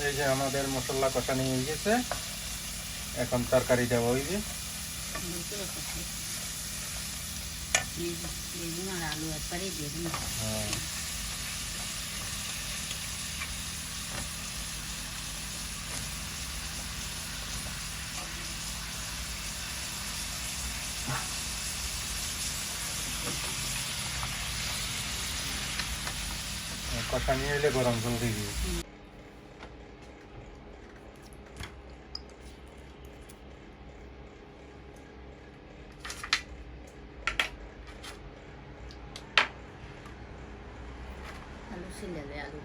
এই যে আমাদের মশলা কষানি হয়ে গেছে এখন তরকারি দিন হ্যাঁ। কষানি হইলে গরম জল দিয়ে দিবি আলু ছিলাবে আলু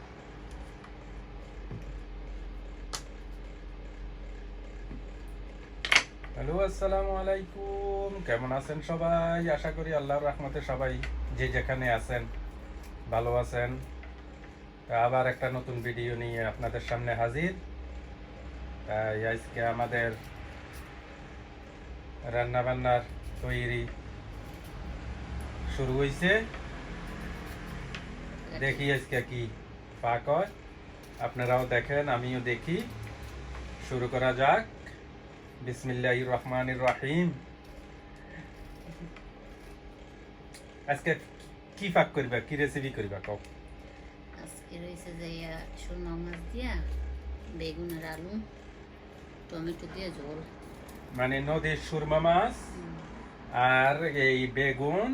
হ্যালো আসসালামু আলাইকুম। কেমন আছেন সবাই? আশা করি আল্লাহর রহমতে সবাই যে যেখানে আছেন ভালো আছেন। আবার একটা নতুন ভিডিও নিয়ে আপনাদের সামনে হাজির। তাই আজকে আমাদের রান্নাবান্নার তৈরি শুরু হয়েছে দেখি আজকে কি পাক হয়। আপনারাও দেখেন আমিও দেখি। শুরু করা যাক। বিসমিল্লাহ রহমান রাহিম আজকে কি পাক করবা? কি রেসিপি করবা কও? আজকে রয়েছে যে ইয়া মাছ দিয়া বেগুন আর আলু টমেটো দিয়ে ঝোল। মানে নদীর সুরমা মাছ আর এই বেগুন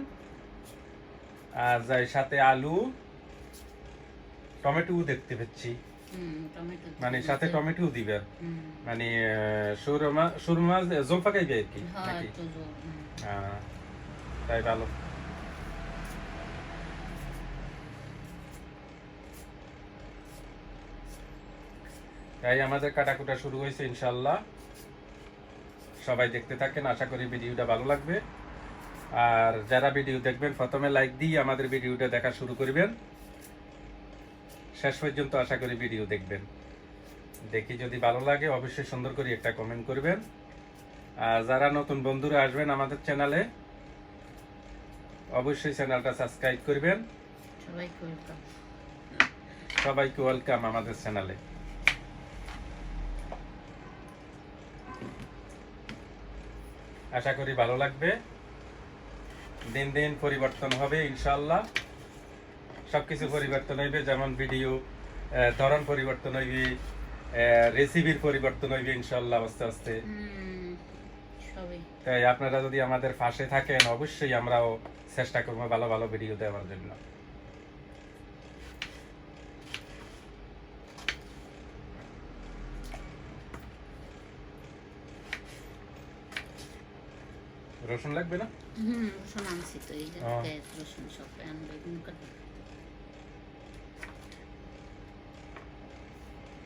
আর যাই সাথে আলু টমেটো দেখতে পাচ্ছি। মানে সাথে টমেটো হুম, মানে সুরমা সুরমা জল পাকাইবে আর কি হ্যাঁ নাকি। হ্যাঁ, তাই ভালো। তাই আমাদের কাটাকুটা শুরু হয়েছে ইনশাল্লাহ সবাই দেখতে থাকেন আশা করি ভিডিওটা ভালো লাগবে। আর যারা ভিডিও দেখবেন প্রথমে লাইক দিয়ে আমাদের ভিডিওটা দেখা শুরু করবেন। শেষ পর্যন্ত আশা করি ভিডিও দেখবেন। দেখি যদি ভালো লাগে অবশ্যই সুন্দর করে একটা কমেন্ট করবেন। আর যারা নতুন বন্ধুরা আসবেন আমাদের চ্যানেলে অবশ্যই চ্যানেলটা সাবস্ক্রাইব করবেন। সবাইকে ওয়েলকাম আমাদের চ্যানেলে আশা করি ভালো লাগবে। দিন দিন পরিবর্তন হবে ইনশাল্লাহ সবকিছু পরিবর্তন হইবে যেমন ভিডিও ধরন পরিবর্তন হইবে রেসিপির পরিবর্তন হইবে ইনশাল্লাহ আস্তে আস্তে। তাই আপনারা যদি আমাদের পাশে থাকেন অবশ্যই আমরাও চেষ্টা করব ভালো ভালো ভিডিও দেওয়ার জন্য। রসুন লাগবে না? হুম রসুন আনছি তো এই যে রসুন সব আনব বেগুন কাটবো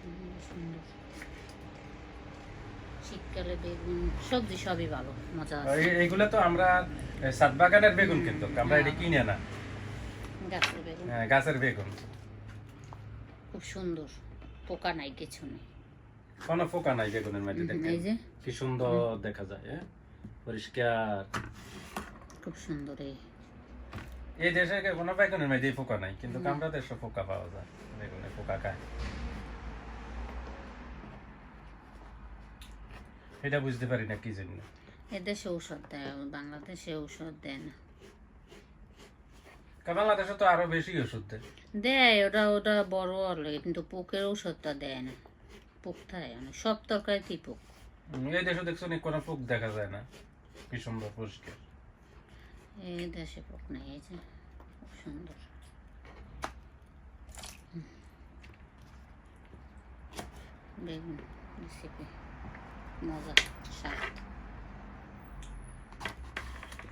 হুম, সুন্দর। শীতকালে বেগুন সবজি সবই ভালো মজা আছে। এই- তো আমরা সাত বাগানের বেগুন কিন্তু আমরা এটা কিনে না। গাছের বেগুন। হ্যাঁ, গাছের বেগুন। খুব সুন্দর পোকা নাই কিছু নেই। কোনো পোকা নাই বেগুনের মধ্যে হুম, দেখতে এই যে। কি সুন্দর দেখা যায় হ্যাঁ? পরিষ্কার। খুব সুন্দর এই। এই দেশে কোনো বেগুনের মধ্যে পোকা নাই কিন্তু। আমরা দেশে পোকা পাওয়া যায় বেগুনে পোকা খায়। এটা বুঝতে পারি না কি জন্য এদেশে ঔষধ দেয় বাংলাদেশে ঔষধ দেয় না। বাংলাদেশে তো আরও বেশি ওষুধ দেয়। দেয় ওটা ওটা বড় হলে কিন্তু পোকের ঔষধটা দেয় না। পোক থাকে না সব তরকারিতেই পোক। এই দেশে দেখছ নি কোনো পোক দেখা যায় না? কি সুন্দর পরিষ্কার। এই দেশে পোক নেই এই যে খুব সুন্দর। বেগুন রেসিপি মজা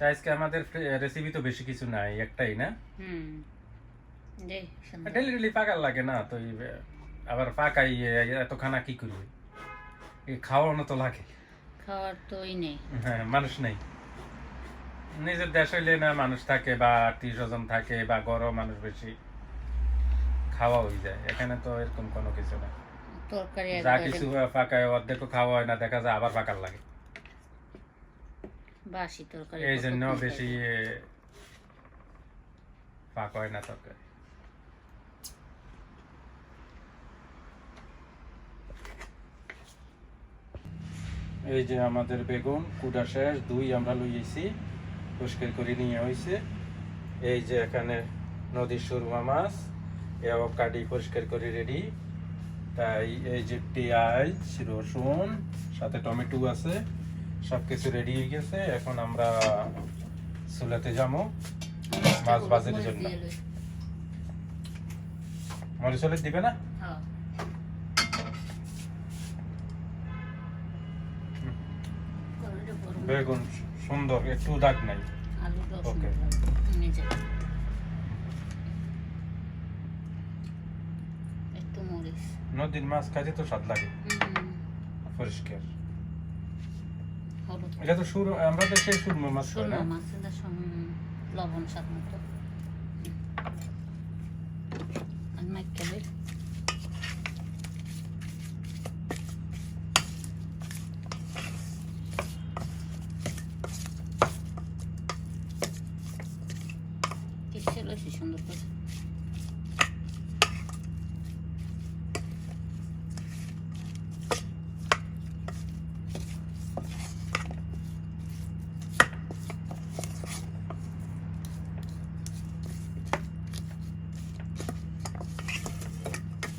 আজকে আমাদের রেসিপি তো বেশি কিছু নাই একটাই না? হুম। ডেলি ডেলি পাকার লাগে না তো আবার পাকাই এত খানা কি করবে খাওয়ানো তো লাগে। খাওয়ার তো নেই। হ্যাঁ মানুষ নেই। নিজের দেশ হইলে না মানুষ থাকে বা আত্মীয় স্বজন থাকে বা গরম মানুষ বেশি খাওয়া হয়ে যায়। এখানে তো এরকম কোনো কিছু না যা কিছু খাওয়া হয় না দেখা যায় আবার লাগে। এই জন্য বেশি হয় না তরকারি। এই যে আমাদের বেগুন কুটা শেষ দুই আমরা লইয়েছি পরিষ্কার করে নিয়ে হয়েছে এই যে এখানে নদীর সুরমা মাছ এবং কাটি পরিষ্কার করে রেডি। তাই এই যে পেঁয়াজ রসুন সাথে টমেটো আছে সব কিছু রেডি হয়ে গেছে। এখন আমরা চুলাতে যাব মাছ ভাজির জন্য। মরিচ হলে দিবে না? হ্যাঁ। বেগুন সুন্দর একটু দাগ নাই। আলুটাও Okay. সুন্দর লাগে। নিজে। একটু মরিচ নদীর মাছ খাইতে তো স্বাদ লাগে পরিষ্কার এটা তো সুর আমরা খাই না সুরমা মাছ লবণ স্বাদ মতো আর মাইকেলে কিসে লইছি সুন্দর করে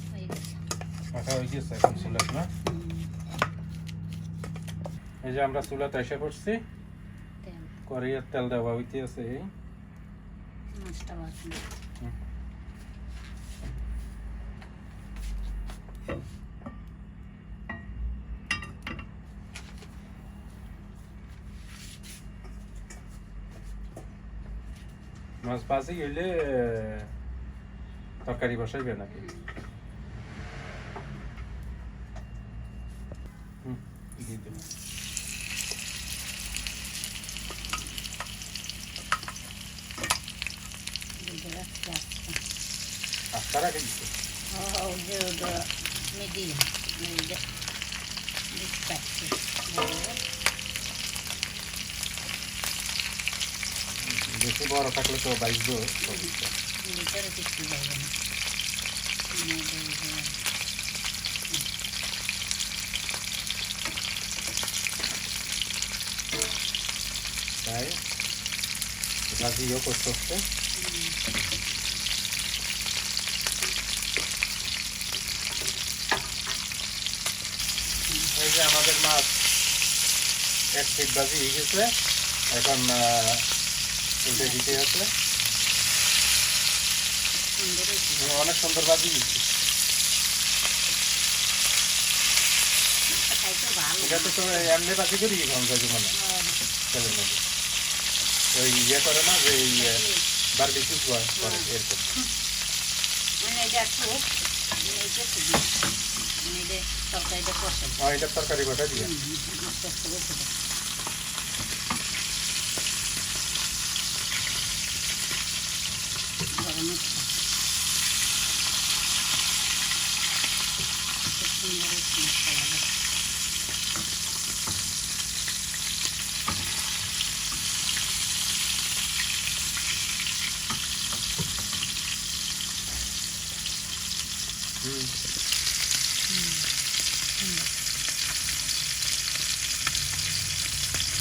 হয়ে গেছে মাখা হয়ে গেছে এখন চুলাত না হুম, এই যে আমরা চুলাতে এসে পড়ছি তেল। কড়াইয়ের তেল দেওয়া হইতে আছে এই। মাছটা বাকি। মাছ ভাজি হইলে তরকারি বসাইবে নাকি হুম, দিয়ে দেব। দুধে রাখতে আসছে আস্তা রাখে দিচ্ছে Oh, the the medium, the this package. বেশি বড় থাকলে তো বাইশবো ভিতরে কিছু যাবে না তাই ভাজিও করতে হচ্ছে এই যে আমাদের মাছ এক ফিট বাজি হয়ে গেছে, এখন উল্টে দিতে হচ্ছে। অনেক সুন্দর বাজি এটা তো এমনি বাজি করি মানে মধ্যে ওই ইয়ে করে না, যে বারবিকিউ করে এরকম। মানে তরকারিটা কষে আর এটা তরকারি বাটা দিয়ে আস্তে আস্তে বসে। গরম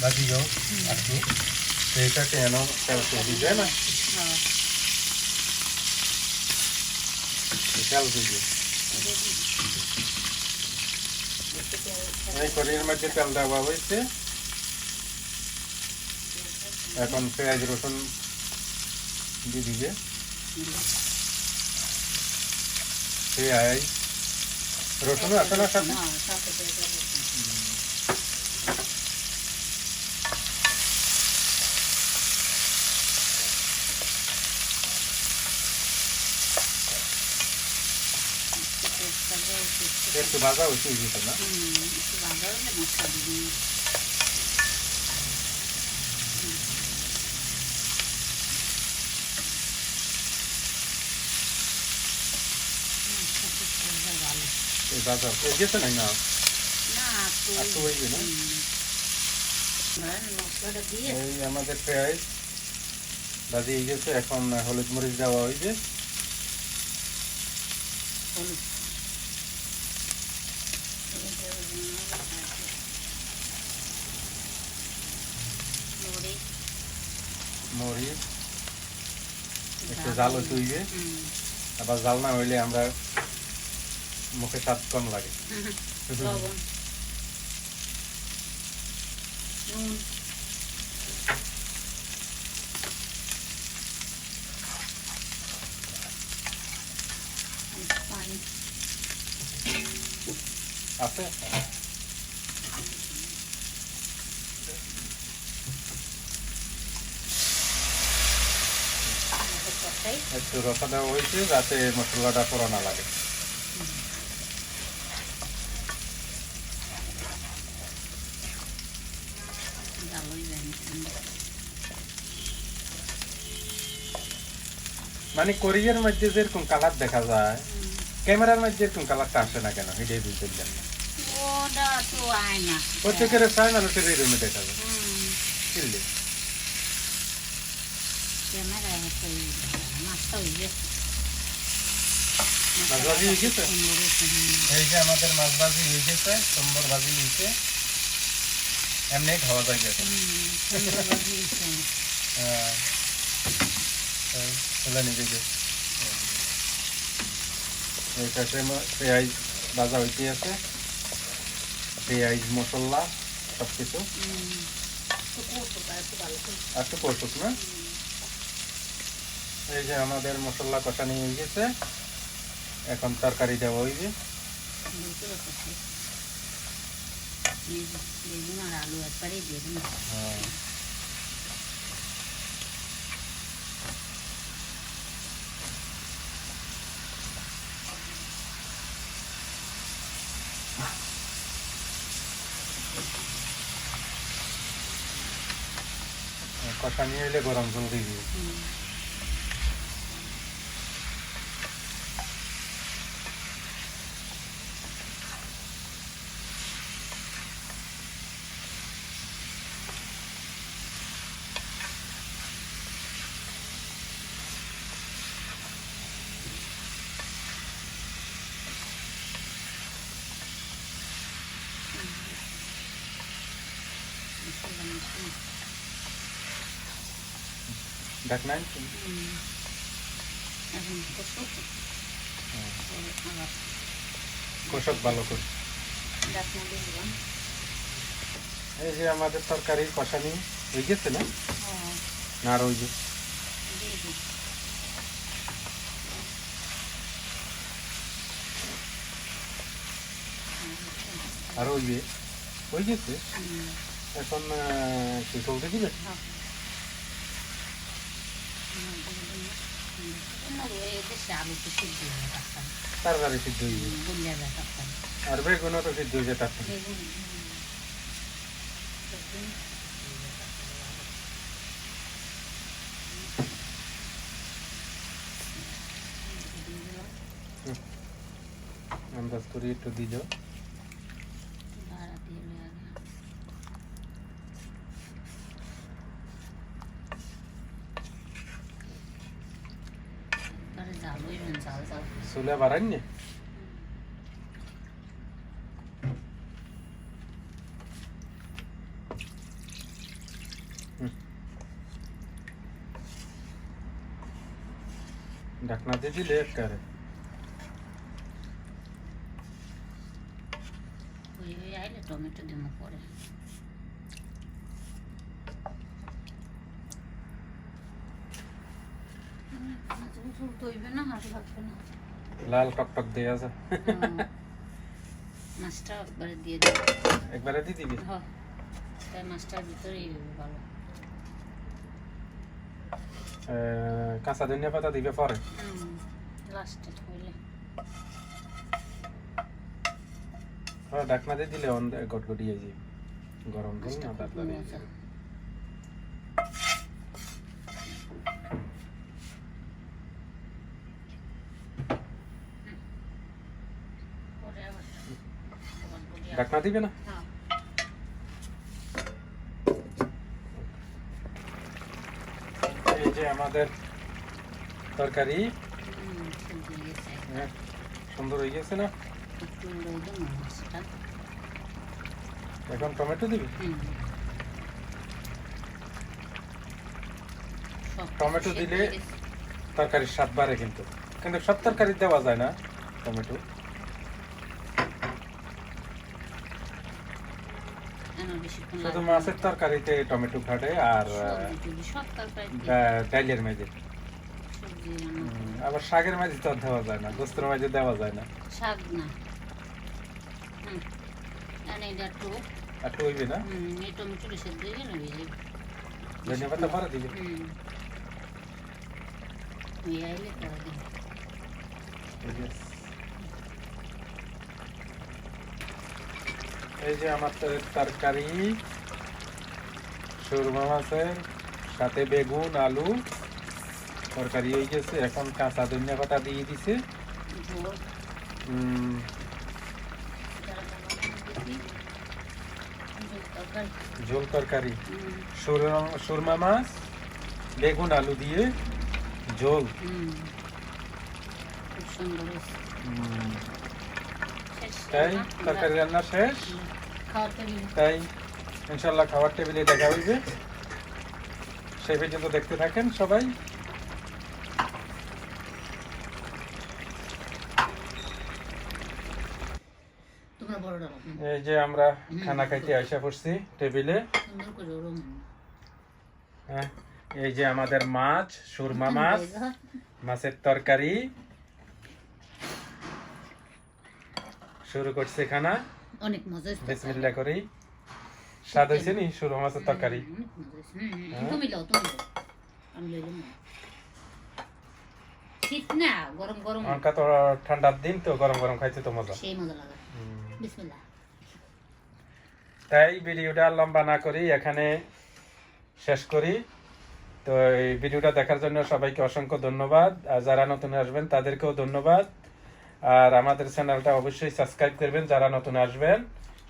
বাজিও একটু সেইটাকে এনো তেলতে দিবে না? হ্যাঁ, তেল একটু তেল- এই কড়ির মধ্যে তেল দেওয়া হয়েছে। এখন পেঁয়াজ রসুন দিয়ে দিবে। পেঁয়াজ রসুন আছে না সাথে হ্যাঁ, সাথে পেঁয়াজ আর রসুন। তেজপাতা, তেজপাতা। একটু ভাজা হয়েছে এই যেটা না? ভাজা হলে মশলা গেছে নাই না? আর তো হইবে না? এই আমাদের পেঁয়াজ হয়ে গেছে এখন হলুদ মরিচ দেওয়া হয়েছে হলুদ। হলুদ দেওয়ার জন্য মরিচ একটু জালও চুইবে আবার জাল না হইলে আমরা মুখে স্বাদ কম লাগে। আছে? একটু রসা দেওয়া হয়েছে যাতে মশলাটা পোড়া না লাগে। মানে কোরিয়ার মধ্যে যেরকম কালার দেখা যায় ক্যামেরার মধ্যে এরকম কালারটা আসে না কেন? এটাই বুঝতে পারলাম ওটা তো আয় না প্রত্যেকের না লোকের এই রুমে দেখা যায়। হুম কিনলে ক্যামেরায় হচ্ছে ওই মাছটা হয়ে গেছে মাছ ভাজি হয়ে গেছে? সুন্দর হয়েছে, হুম। এই যে আমাদের মাছ ভাজি হয়ে গেছে সম্বর ভাজি হয়েছে এমনি খাওয়া যায় গেছে হুম, সুন্দর ভাজি হয়েছে। তুলে নিবে যে এই পাশে ম- পেঁয়াজ ভাজা হইতে আছে পেঁয়াজ মশলা সব কিছু হুম, একটু কৌটো আর একটু ভালো করে। আর একটু কষুক না এই যে আমাদের মশলা কষানি হয়ে গেছে। এখন তরকারি দেওয়া ওই যে। দিয়ে হ্যাঁ। কষানি হইলে গরম জল দিবি। এখন কষুক। পরে আবার কষক ভালো করে। ঢাকনা। এই যে আমাদের তরকারি কষানি হয়ে গেছে না? না আর ওই যে। আর ওই যে হয়ে গেছে? এখন কি চলতে দিবে হ্যাঁ। হুম, দিয়ে দিলাম। হুম। অন্য এদেশে আলু তো সিদ্ধ হয়ে আর বেগুনও তো সিদ্ধ হয়ে যেত। আন্দাজ করে একটু দিল বাড়া দিয়ে লয়ে আগে। একবারে জাল বাড়ান নি ঢাকনা দিয়ে দিলে একবারে টমেটো দিমো পরে হুম, মাছ উঁচু তো হইবে না হাত লাগবে না লাল টক টক দিয়ে আছে। মাছটা একবারে দিয়ে দিই একবারে দিয়ে দিবি? হ্যাঁ তাই মাছটার হইবে ভালো কাঁচা ধনিয়া পাতা দিবে পরে? লাস্টে হইলে ঢাকনা দিয়ে দিলে যাবে গরম জল মাছটা না খুব তাড়াতাড়ি মজা পরে আবার আবার বলি আর- ঢাকনা দিবে না এই যে আমাদের তরকারি সুন্দর হয়ে গেছে না এখন টমেটো দিবি টমেটো দিলে- তরকারির স্বাদ বাড়ে কিন্তু। কিন্তু সব তরকারি দেওয়া যায় না টমেটো আমার বেশিক্ষণ শুধু। মাছের তরকারিতে টমেটো খাটে আর সব তরকারিতে। মেঝে। আবার শাকের মাঝে তো দেওয়া যায় না গোস্তের মাঝে দেওয়া যায় না। শাক না। হুম এটা একটু আর হইবে না? হুম এই টমেটোটা সেদ্ধ হয়ে গেলে যাবে পাতা ভরা দিবে। হুম। ওই আইলে করা দিই এই যে আমার তর- তরকারি সুরমা মাছের সাথে বেগুন আলু তরকারি হয়ে গেছে। এখন কাঁচা ধনিয়া পাতা দিয়ে দিছে। ঝোল তরকারি। সুরমা মাছ বেগুন আলু দিয়ে ঝোল। তাই তরকারি রান্না শেষ? তাই ইনশাল্লাহ খাবার টেবিলে দেখা হইবে। সেই পর্যন্ত দেখতে থাকেন সবাই। এই যে আমরা খানা খাইতে আইসা পড়ছি টেবিলে হ্যাঁ, এই যে আমাদের মাছ সুরমা মাছ মাছের তরকারি। শুরু করছে খানা। অনেক মজা হয়েছে। বিসমিল্লাহ করি স্বাদ হয়েছে নি সুরমা মাছের তরকারি। হ্যাঁ? তুমি লাও তুমি আমি লইলাম শীত না গরম গরম। অনকা তো ঠান্ডার দিন তো গরম গরম খাইতে তো মজা। সেই মজা লাগে। বিসমিল্লাহ। তাই ভিডিওটা লম্বা না করি এখানে শেষ করি। তো এই ভিডিওটা দেখার জন্য সবাইকে অসংখ্য ধন্যবাদ। আর যারা নতুন আসবেন তাদেরকেও ধন্যবাদ। আর আমাদের চ্যানেলটা অবশ্যই সাবস্ক্রাইব করবেন যারা নতুন আসবেন।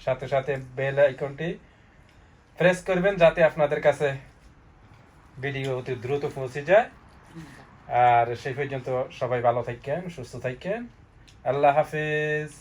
সাথে সাথে বেল আইকনটি প্রেস করবেন যাতে আপনাদের কাছে ভিডিও অতি দ্রুত পৌঁছে যায়। আর সেই পর্যন্ত সবাই ভালো থাকেন, সুস্থ থাকেন। আল্লাহ হাফেজ।